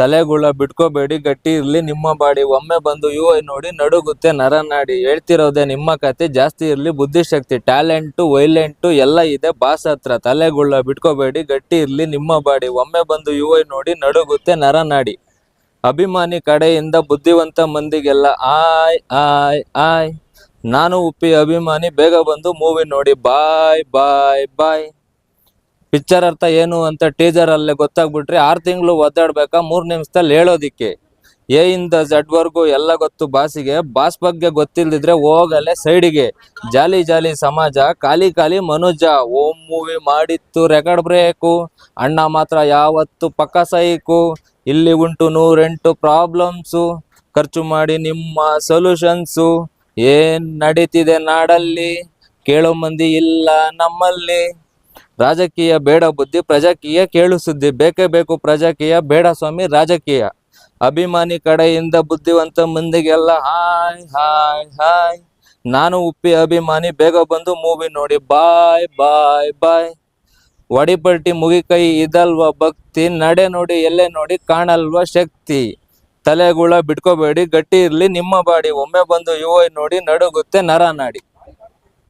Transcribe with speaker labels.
Speaker 1: ತಲೆಗುಳ ಬಿಟ್ಕೋಬೇಡಿ, ಗಟ್ಟಿ ಇರ್ಲಿ, ನಿಮ್ಮ ಬಾಡಿ ಒಮ್ಮೆ ಬಂದು ಯು ಐ ನೋಡಿ ನಡುಗುತ್ತೆ ನರನಾಡಿ ಹೇಳ್ತಿರೋದೆ ನಿಮ್ಮ ಕತೆ, ಜಾಸ್ತಿ ಇರ್ಲಿ, ಬುದ್ಧಿಶಕ್ತಿ, ಟ್ಯಾಲೆಂಟು, ವೈಲೆಂಟು ಎಲ್ಲ ಇದೆ, ಬಾಸ್ ಹತ್ರ. ತಲೆಗುಳ ಬಿಟ್ಕೋಬೇಡಿ, ಗಟ್ಟಿ ಇರ್ಲಿ, ನಿಮ್ಮ ಬಾಡಿ ಒಮ್ಮೆ ಬಂದು ಯು ಐ ನೋಡಿ ನಡುಗುತ್ತೆ ನರನಾಡಿ ಅಭಿಮಾನಿ ಕಡೆಯಿಂದ ಬುದ್ಧಿವಂತ ಮಂದಿಗೆಲ್ಲ, ಆಯ್ ಆಯ್ ಆಯ್. ನಾನು ಉಪ್ಪಿ ಅಭಿಮಾನಿ, ಬೇಗ ಬಂದು ಮೂವಿ ನೋಡಿ. ಬಾಯ್ ಬಾಯ್ ಬಾಯ್ ಪಿಕ್ಚರ್ ಅರ್ಥ ಏನು ಅಂತ ಟೀಸರ್ ಅಲ್ಲೇ ಗೊತ್ತಾಗ್ಬಿಟ್ರೆ ಆರು ತಿಂಗಳು ಒದ್ದಾಡ್ಬೇಕಾ? ಮೂರ್ ನಿಮಿಷದಲ್ಲಿ ಹೇಳೋದಿಕ್ಕೆ. ಎ ಇಂದ ಝಡ್ ವರ್ಗು ಎಲ್ಲ ಗೊತ್ತು ಬಾಸಿಗೆ. ಬಾಸ್ ಬಗ್ಗೆ ಗೊತ್ತಿಲ್ದಿದ್ರೆ ಹೋಗಲೆ ಸೈಡಿಗೆ. ಜಾಲಿ ಜಾಲಿ ಸಮಾಜ, ಖಾಲಿ ಖಾಲಿ ಮನುಜ. ಓಮ್ ಮೂವಿ ಮಾಡಿತ್ತು ರೆಕಾರ್ಡ್ ಬ್ರೇಕು ಅಣ್ಣ ಮಾತ್ರ ಯಾವತ್ತು ಪಕ್ಕ ಸೈಕು. ಇಲ್ಲಿ ಉಂಟು ನೂರೆಂಟು ಪ್ರಾಬ್ಲಮ್ಸು ಖರ್ಚು ಮಾಡಿ ನಿಮ್ಮ ಸೊಲ್ಯೂಷನ್ಸು ಏನ್ ನಡೀತಿದೆ ನಾಡಲ್ಲಿ? ಕೇಳೋ ಮಂದಿ ಇಲ್ಲ ನಮ್ಮಲ್ಲಿ. ರಾಜಕೀಯ ಬೇಡ ಬುದ್ಧಿ ಪ್ರಜಾಕೀಯ ಕೇಳು ಸುದ್ದಿ. ಬೇಕೇ ಬೇಕು ಪ್ರಜಾಕೀಯ, ಬೇಡ ಸ್ವಾಮಿ ರಾಜಕೀಯ. ಅಭಿಮಾನಿ ಕಡೆಯಿಂದ ಬುದ್ಧಿವಂತ ಮಂದಿಗೆಲ್ಲ ಹಾಯ್ ಹಾಯ್ ಹಾಯ್. ನಾನು ಉಪ್ಪಿ ಅಭಿಮಾನಿ, ಬೇಗ ಬಂದು ಮೂವಿ ನೋಡಿ. ಬಾಯ್ ಬಾಯ್ ಬಾಯ್. ವಡಿಪಲ್ಟಿ ಮುಗಿಕೈ ಇದಲ್ವ ಭಕ್ತಿ? ನಡೆ ನೋಡಿ, ಎಲ್ಲೆ ನೋಡಿ ಕಾಣಲ್ವಾ ಶಕ್ತಿ? ತಲೆಗುಳ ಬಿಟ್ಕೋಬೇಡಿ, ಗಟ್ಟಿ ಇರ್ಲಿ, ನಿಮ್ಮ ಬಾಡಿ. ಒಮ್ಮೆ ಬಂದು ಯುವ ನೋಡಿ, ನಡುಗುತ್ತೆ ನರನಾಡಿ